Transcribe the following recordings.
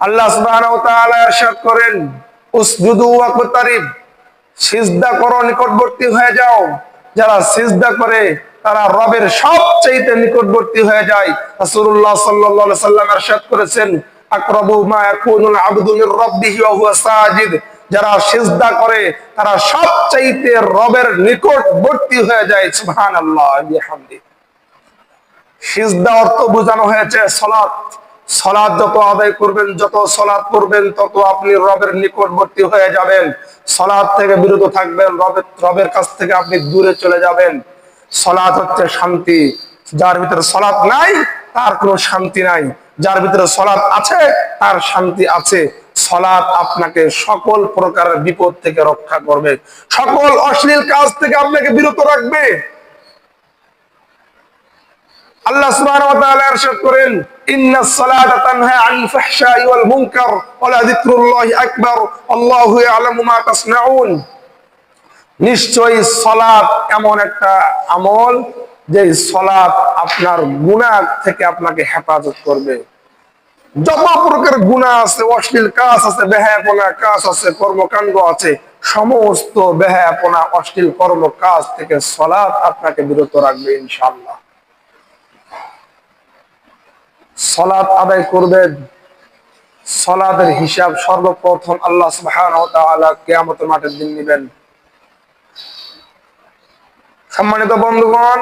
আল্লাহ ইরশাদ করেন নিকটবর্তী হয়ে যাও। যারা সিজদা করে, তারা রবের সবচেয়ে নিকটবর্তী হয়ে যায়। করেছেন যারা সিজদা করে, তারা সবচাইতে রবের নিকটবর্তী হয়ে যায়। সুবহানাল্লাহ সিজদা অর্থ বোঝানো হয়েছে, সলাৎ। সলাৎ যত আদায় করবেন, যত সলাৎ করবেন তত আপনি রবের নিকটবর্তী হয়ে যাবেন। সলাৎ থেকে বিরত থাকবেন, রবের রবের কাছ থেকে আপনি দূরে চলে যাবেন। সলাৎ হচ্ছে শান্তি। যার ভিতরে সলাৎ নাই, তার কোনো শান্তি নাই। যার ভিতরে সলাদ আছে, তার শান্তি আছে। সলাদ আপনাকে সকল প্রকারের বিপদ থেকে রক্ষা করবে। সকল অশ্লীল কাজ থেকে আপনাকে বিরত রাখবে। আল্লাহ সুবহানাহু ওয়া তাআলা করেন সালাতা তানহা ফাহশাই ওয়াল মুনকার ওয়া যিকরুল্লাহি আকবার, আল্লাহু ইয়ালামু মা তাসনাউন। নিশ্চয়ই সালাত এমন একটা আমল যে আপনার থেকে আপনাকে হেফাজত করবে। যত প্রকার গুনাহ আছে, অশ্লীল কাজ আছে, বেহায়াপনা কাজ আছে, কর্মকাণ্ড আছে, সমস্ত বেহায়াপনা, অশ্লীল কর্ম কাজ থেকে সালাত আপনাকে বিরত রাখবে ইনশাআল্লাহ। সলাদ আদায় করবেন সলাদের হিসাব সর্বপ্রথম আল্লাহ তাআলা কিয়ামতের মাঠের দিন নেবেন। সম্মানিত বন্ধুগণ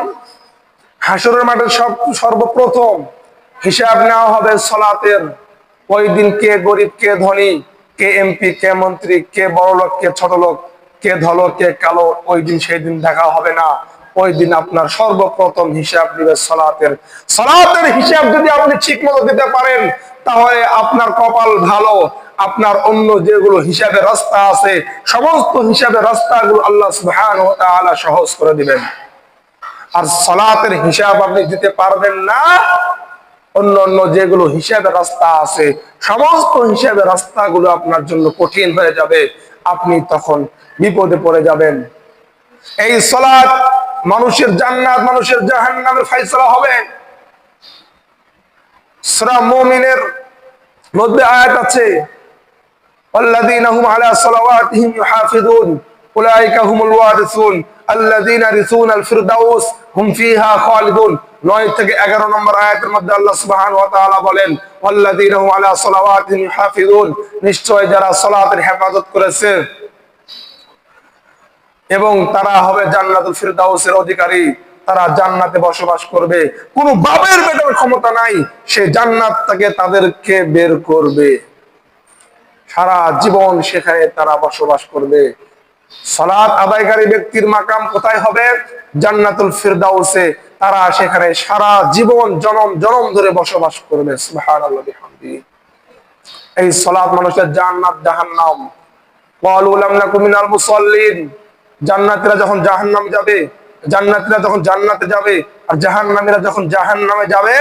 হাসরের মাঠে সব সর্বপ্রথম হিসাব নেওয়া হবে সলাতের। ওই দিন কে গরিব, কে ধনী, কে এমপি, কে মন্ত্রী, কে বড় লোক কে ছোট লোক কে ধলো, কে কালো, ওই দিন সেই দিন দেখা হবে না। ওই দিন আপনার সর্বপ্রথম হিসাব দিবে সলাতের। সলাতের হিসাব যদি আপনি ঠিক মতো দিতে পারেন, তাহলে আপনার কপাল ভালো। আপনার অন্য যেগুলো হিসাবে রাস্তা আছে, সমস্ত হিসাবে রাস্তাগুলো আল্লাহ সুবহানাহু ওয়া তাআলা সহজ করে দিবেন। আর সলাতের হিসাব আপনি দিতে পারবেন না। অন্য অন্য যেগুলো হিসাবে রাস্তা আছে, সমস্ত হিসাবে রাস্তাগুলো আপনার জন্য কঠিন হয়ে যাবে। আপনি তখন বিপদে পড়ে যাবেন। এই সলাৎ মানুষের জান্নাত মানুষের জাহান্নামের ফয়সালা হবে সূরা মুমিনের মধ্যে আয়াত আছে والذين هم على صلواتهم يحافظون أولئك هم الوارثون الذين يرثون الفردوس هم فيها خالدون নয় থেকে এগারো নম্বর আয়াতের মধ্যে আল্লাহ সুবহানাহু ওয়া তাআলা বলেন والذين هم على صلواتهم يحافظون নিশ্চয় যারা সালাতের হেফাজত করেছে এবং তারা হবে জান্নাতুল ফিরদাউসের অধিকারী। তারা জান্নাতে বসবাস করবে। কোন বাবের বেটার ক্ষমতা নাই। সে জান্নাত থেকে তাদেরকে বের করবে। সারা জীবন সেখানে তারা বসবাস করবে। সালাত আদায়কারী ব্যক্তির মাকাম কোথায় হবে? জান্নাতুল ফিরদাউসে। তারা সেখানে সারা জীবন জনম জনম ধরে বসবাস করবে। এই সালাত মানুষের জান্নাত জাহান্নাম। ক্বালু লাম নাকু মিনাল মুসাল্লিন। জান্নাতীরা যখন জাহান্নাম যাবে, জান্নাতীরা যখন জান্নাতে যাবে, আর জাহান্নামীরা যখন জাহান্নামে যাবে,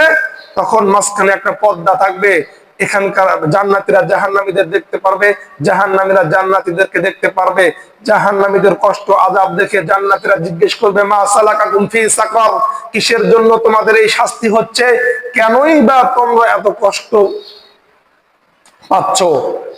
তখন মাঝখানে একটা পর্দা থাকবে। এখানকার জান্নাতীরা জাহান্নামীদের দেখতে পারবে, জাহান্নামীরা জান্নাতীদেরকে দেখতে পারবে। জাহান্নামীদের কষ্ট, আযাব দেখে জান্নাতীরা জিজ্ঞেস করবে, মা সালাকাকুম ফি সাকার? কিসের জন্য তোমাদের এই শাস্তি হচ্ছে? কেনই বা তোমরা এত কষ্ট পাচ্ছ।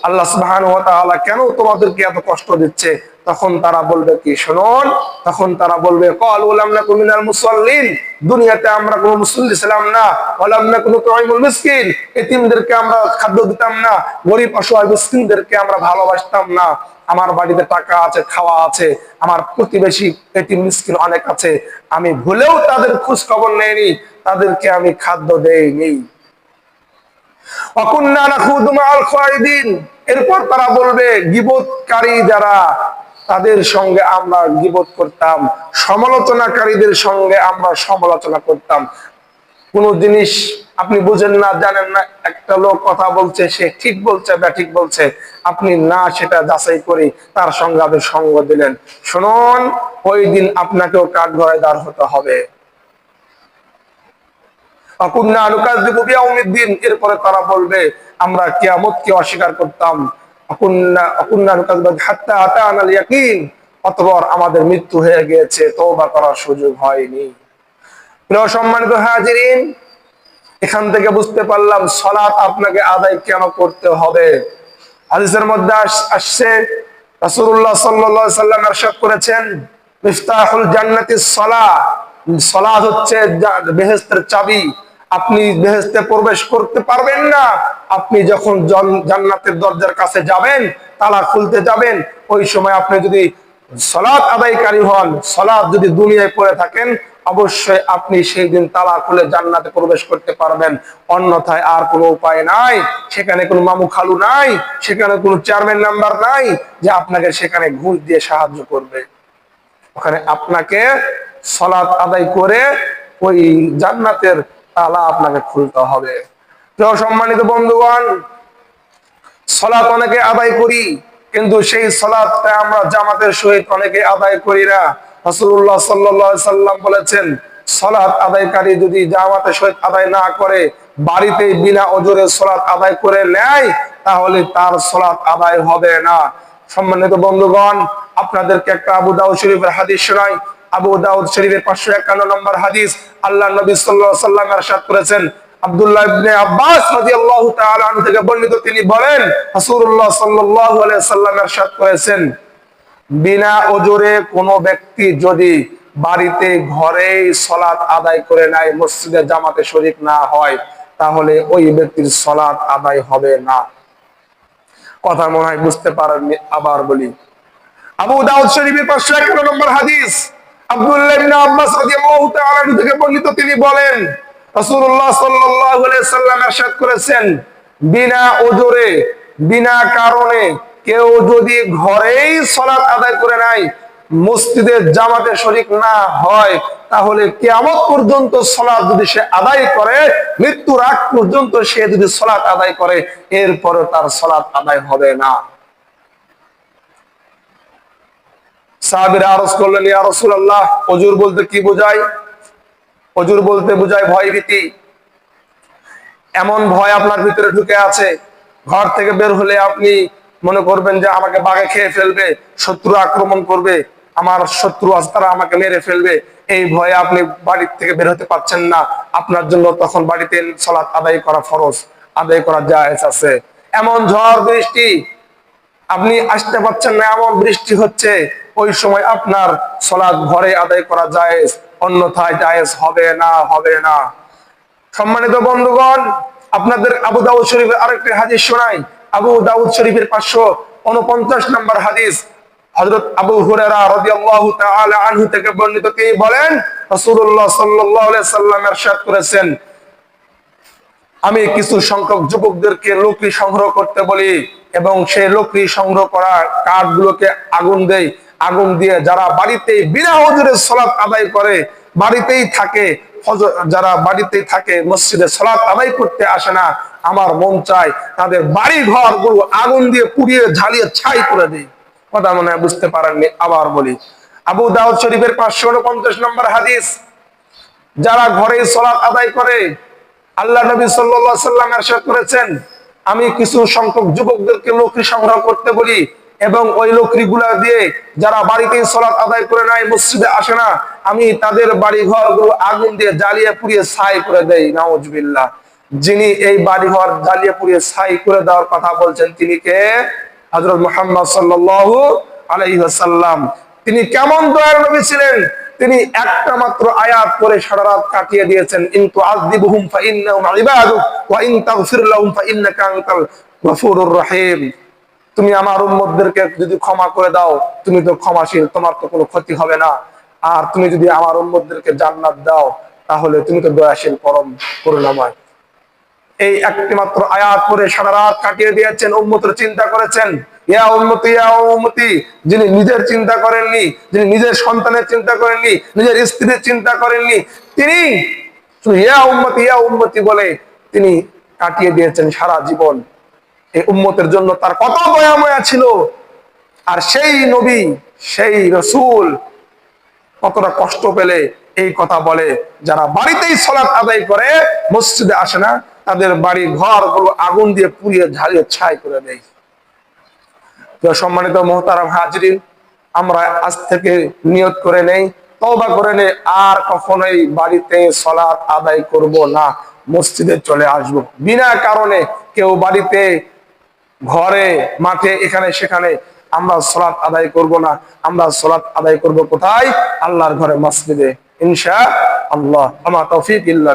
আল্লাহ সুবহানাহু ওয়া তাআলা কেন তোমাদেরকে এত কষ্ট দিচ্ছে? তখন তারা বলবে কি, শুনুন, তখন তারা বলবে ক্বালু লাম নাকু মিনাল মুসাল্লিন। দুনিয়াতে আমরা কোনো মুসল্লি ছিলাম না। ওয়ালাম নাকু নুতঈমুল মিসকিন। এতিমদেরকে আমরা খাদ্য দিতাম না। গরিব অসহায় মিসকিনদেরকে আমরা ভালোবাসতাম না। আমার বাড়িতে টাকা আছে, খাওয়া আছে। আমার প্রতিবেশী এতিম মিসকিন অনেক আছে। আমি ভুলেও তাদের খোঁজ খবর নেইনি। তাদেরকে আমি খাদ্য দেইনি। এরপর তারা বলবে, গিবতকারী যারা, তাদের সঙ্গে আমরা গিবত করতাম। সমালোচনাকারীদের সঙ্গে আমরা সমালোচনা করতাম। কোন জিনিস আপনি বুঝেন না, জানেন না, একটা লোক কথা বলছে, সে ঠিক বলছে বা ঠিক বলছে। আপনি না সেটা যাচাই করে তার সঙ্গে আপনি সঙ্গ দিলেন। শুনুন, ওই দিন আপনাকেও কাঠ ঘরে দাঁড় হতে হবে। এরপরে তারা বলবে আমরা কিয়ামতকে অস্বীকার করতাম অকুন্না অকুন্না নুকাযযিবু হাত্তা আতানাল ইয়াকিন অতঃপর আমাদের মৃত্যু হয়ে গিয়েছে তওবা করার সুযোগ হয়নি প্রিয় সম্মানিত হাজিরিন এখান থেকে বুঝতে পারলাম সলাৎ আপনাকে আদায় কেন করতে হবে হাদিসের মধ্যে আস- আসছে রাসূলুল্লাহ সাল্লাল্লাহু আলাইহি সাল্লাম ارشاد করেছেন মিফতাহুল জান্নাতি সলাহ সলাত হচ্ছে জা- বেহেশতের চাবি আপনি বেহেশতে প্রবেশ করতে পারবেন না। আপনি যখন জান্নাতের দরজার কাছে যাবেন তালা খুলতে যাবেন, ওই সময় আপনি যদি সলাৎ আদায়কারী হন, সলাৎ যদি দুনিয়ায় পড়ে থাকেন, অবশ্যই আপনি সেই দিন তালা খুলে জান্নাতে প্রবেশ করতে পারবেন। অন্যথায় আর কোনো উপায় নাই। সেখানে কোনো মামু খালু নাই। সেখানে কোনো চেয়ারম্যান নাম্বার নাই যে আপনাকে সেখানে ঘুষ দিয়ে সাহায্য করবে। ওখানে আপনাকে সলাৎ আদায় করে ওই জান্নাতের তালা আপনাকে খুলতে হবে। প্রিয় সম্মানিত বন্ধুগণ, সলাৎ অনেকে আদায় করি, কিন্তু সেই সলাৎটা আমরা জামাতের সহিত অনেকে আদায় করি না। রাসূলুল্লাহ সাল্লাল্লাহু সাল্লাম বলেছেন, সলাৎ আদায়কারী যদি জামাতের সহিত আদায় না করে বাড়িতে বিনা ওজরে সলাৎ আদায় করে নেয়, তাহলে তার সলাৎ আদায় হবে না। সম্মানিত বন্ধুগণ, আপনাদেরকে একটা আবু দাউদ শরীফের হাদিস শোনাই। আবু দাউদ শরীফের পাঁচশো একান্ন নম্বর হাদিস আল্লাহ নবী সাল্লাল্লাহু আলাইহি সাল্লাম ارشاد করেছেন আব্দুল্লাহ ইবনে আব্বাস রাদিয়াল্লাহু তাআলা আনহু থেকে বর্ণিত তিনি বলেন রাসূলুল্লাহ সাল্লাল্লাহু আলাইহি সাল্লাম ارشاد করেছেন বিনা ওজরে কোনো ব্যক্তি যদি বাড়িতে ঘরেই সলাৎ আদায় করে নেয় মসজিদে জামাতে শরীক না হয় তাহলে ওই ব্যক্তির সলাৎ আদায় হবে না কথা মনে হয় বুঝতে পারেননি আবার বলি আবু দাউদ শরীফের পাঁচশো একান্ন নম্বর হাদিস আব্দুল্লাহ ইবনে আব্বাস রাদিয়াল্লাহু তাআলা আনহু থেকে বর্ণিত তিনি বলেন রাসূলুল্লাহ সাল্লাল্লাহু আলাইহি সাল্লাম ارشاد করেছেন বিনা ওজরে বিনা কারণে কেউ যদি ঘরেই সালাত আদায় করে নাই মসজিদের জামাতে শরীক না হয় তাহলে কিয়ামত পর্যন্ত সালাত যদি সে আদায় করে মৃত্যুর আগ পর্যন্ত সে যদি সালাত আদায় করে এরপরে তার সালাত আদায় হবে না ঘর থেকে বের হলে আপনি আমাকে বাঘে খেয়ে ফেলবে, শত্রু আক্রমণ করবে, আমার শত্রু আছে তারা আমাকে মেরে ফেলবে। এই ভয়ে আপনি বাড়ির থেকে বের হতে পারছেন না। আপনার জন্য তখন বাড়িতে সলাৎ আদায় করা ফরজ, আদায় করা জায়েজ আছে। এমন ঝড়, বৃষ্টি, আপনি আসতে পারছেন না, এমন বৃষ্টি হচ্ছে। ওই সময় আপনার সলাৎ ঘরে আদায় করা জায়েজ অন্যথায় জায়েজ হবে না হবে না সম্মানিত বন্ধুগণ আপনাদের আবু দাউদ শরীফের আরেকটি হাদিস শোনাই আবু দাউদ শরীফের পাঁচশো উনপঞ্চাশ নম্বর হাদিস হযরত আবু হুরায়রা রাদিয়াল্লাহু তাআলা আনহু থেকে বর্ণিত তিনি বলেন রাসূলুল্লাহ সাল্লাল্লাহু আলাইহি সাল্লাম ارشاد করেছেন আমি কিছু সংখ্যক যুবকদেরকে লকড়ি সংগ্রহ করতে বলি এবং সেই লকড়ি সংগ্রহ করা কাঠগুলোকে আগুন দেই আগুন দিয়ে যারা বাড়িতেই বিনা হজুরে সলাৎ আদায় করে, বাড়িতেই থাকে যারা বাড়িতেই থাকে, মসজিদে সলাৎ আদায় করতে আসে না, আমার মন চায় তাদের বাড়ি ঘরগুলো আগুন দিয়ে পুড়িয়ে, ঝালিয়ে, ছাই করে দিই। কথা মনে বুঝতে পারেননি, আবার বলি। আবু দাউদ শরীফের পাঁচশো উনপঞ্চাশ নম্বর হাদিস, যারা ঘরে সলাৎ আদায় করে, আল্লাহ নবী সাল্লাহ সাল্লাম এরশাদ করেছেন, আমি কিছু সংখ্যক যুবকদেরকে লোককে সংগ্রহ করতে বলি এবং ওই লকড়িগুলা দিয়ে যারা বাড়িতেই সলাৎ আদায় করে নাই, মসজিদে আসে না, আমি তাদের বাড়ি ঘরগুলো আগুন দিয়ে জ্বালিয়ে পুড়িয়ে ছাই করে দেই, নাউজুবিল্লাহ। যিনি এই বাড়ি ঘর জ্বালিয়ে পুড়িয়ে ছাই করে দেওয়ার কথা বলছেন, তিনি কে? হযরত মুহাম্মদ সাল্লাল্লাহু আলাইহি ওয়াসাল্লাম। তিনি কেমন দয়ার নবী ছিলেন? তিনি একটা মাত্র আয়াত করে সারা রাত কাটিয়ে দিয়েছেন ইনতু আযদিবুহুম ফাইন্নাহুম ইবাদুক, ওয়া গফুরুর রহিম। তুমি আমার উম্মতদেরকে যদি ক্ষমা করে দাও, তুমি তো ক্ষমাশীল, তোমার তো কোনো ক্ষতি হবে না। আর তুমি যদি আমার উম্মতদেরকে জান্নাত দাও, তাহলে তুমি তো দয়াশীল, পরম, করুণাময়। এই একটি মাত্র আয়াত পরে সারা রাত কাটিয়ে দিয়েছেন, উম্মতের চিন্তা করেছেন। ইয়া উম্মতি ইয়া উম্মতি, যিনি নিজের চিন্তা করেননি, যিনি নিজের সন্তানের চিন্তা করেননি, নিজের স্ত্রীর চিন্তা করেননি, তিনি ইয়া উম্মতি ইয়া উম্মতি বলে তিনি কাটিয়ে দিয়েছেন সারা জীবন। এই উম্মতের জন্য তার কত দয়াময়া ছিল। আর সেই নবী, সেই রসুল কতটা কষ্ট পেলে এই কথা বলে। যারা বাড়িতেই সলাৎ আদায় করে, মসজিদে আসে না, তাদের বাড়ি ঘরগুলো আগুন দিয়ে পুড়িয়ে ঝালিয়ে ছাই করে দেয়। সম্মানিত মোহতারাম হাজরিন, আমরা আজ থেকে নিয়ত করে নেই, তওবা করে নেই, আর কখনোই বাড়িতে সলাৎ আদায় করব না, মসজিদে চলে আসব। বিনা কারণে কেউ বাড়িতে ঘরে, মাঠে, এখানে, সেখানে আমরা সলাৎ আদায় করব না। আমরা সলাৎ আদায় করব কোথায়? আল্লাহর ঘরে, মসজিদে। ইনশা আল্লাহ আমার তফিক ইল্লা